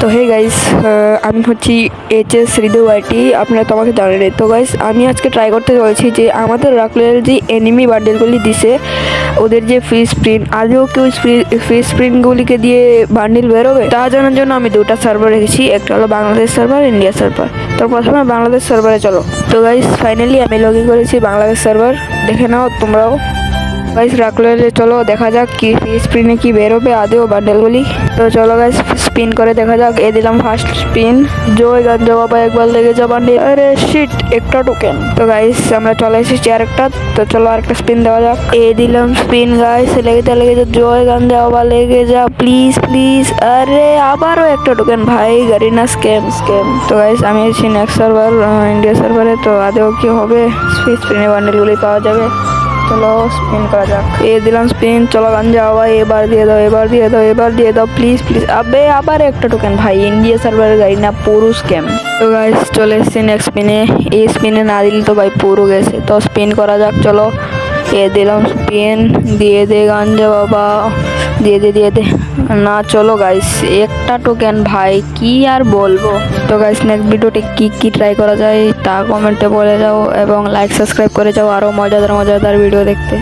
তো hey guys আমি হচ্ছি এইচ এস ওয়াইটি আপনারা তো আমাকে জানেন তো গাইস আমি আজকে ট্রাই করতে চলেছি যে আমাদের রাকলের যে এনিমি বান্ডেলগুলি দিছে, ওদের যে ফ্রি স্প্রিন আজও কেউ ফ্রি স্প্রিনগুলিকে দিয়ে বান্ডিল বেরোবে? তা জানার জন্য আমি দুটা সার্ভার রেখেছি, একটা হলো বাংলাদেশ সার্ভার ইন্ডিয়া সার্ভার তো প্রথমে বাংলাদেশ সার্ভারে চলো। তো গাইস ফাইনালি আমি লগ ইন করেছি বাংলাদেশ সার্ভার দেখে নাও তোমরাও। গাইস রাখলে চলো, দেখা যাক কি স্পিনে কি বেরোবে, আদেও বান্ডেলগুলি তো চলো গাইস স্পিন করে দেখা যাক, এ দিলাম ফার্স্ট স্পিন জয় গান বাবা একবার লেগে যা বান্ডেল আরে শিট একটা টোকেন তো গাইস আমরা চলে এসেছি আরেকটা। তো চলো আরেকটা স্পিন দেওয়া যাক। এ দিলাম স্পিন গাইস লেগে যা লেগে যা, জয় গান বাবা লেগে যা প্লিজ প্লিজ আরে আবারও একটা টোকেন ভাই গারিনা স্ক্যাম স্ক্যাম তো গাইস আমি এসেছি নেক্সট সার্ভার ইন্ডিয়া সার্ভারে তো আদেও কি হবে? স্পিনে বান্ডেলগুলি পাওয়া যাবে। চলো স্পিন করা যাক। এ দিলাম স্পিন চলো গাঞ্জা যাওয়া এবার দিয়ে দাও, এবার দিয়ে দাও, এবার দিয়ে দাও প্লিজ প্লিজ আবে, আবার একটা টোকেন ভাই ইন্ডিয়া সার্ভারের গাড়ি না, পুরো স্ক্যাম তো গাইস চলে এসছি নেক্সট স্পিনে এই স্পিনে না দিলে তো ভাই পুরো গেছে। তো স্পিন করা যাক, চলো। এ দিলাম, পেন দিয়ে দে গাঞ্জা বাবা, দিয়ে দে দিয়ে দে। না, চলো গাইস একটা টোকেন ভাই, কি আর বলব? তো গাইস নেক্সট ভিডিওতে কি কি ট্রাই করা যায় তা কমেন্টে বলে যাও এবং লাইক সাবস্ক্রাইব করে যাও আরও মজাদার মজাদার ভিডিও দেখতে।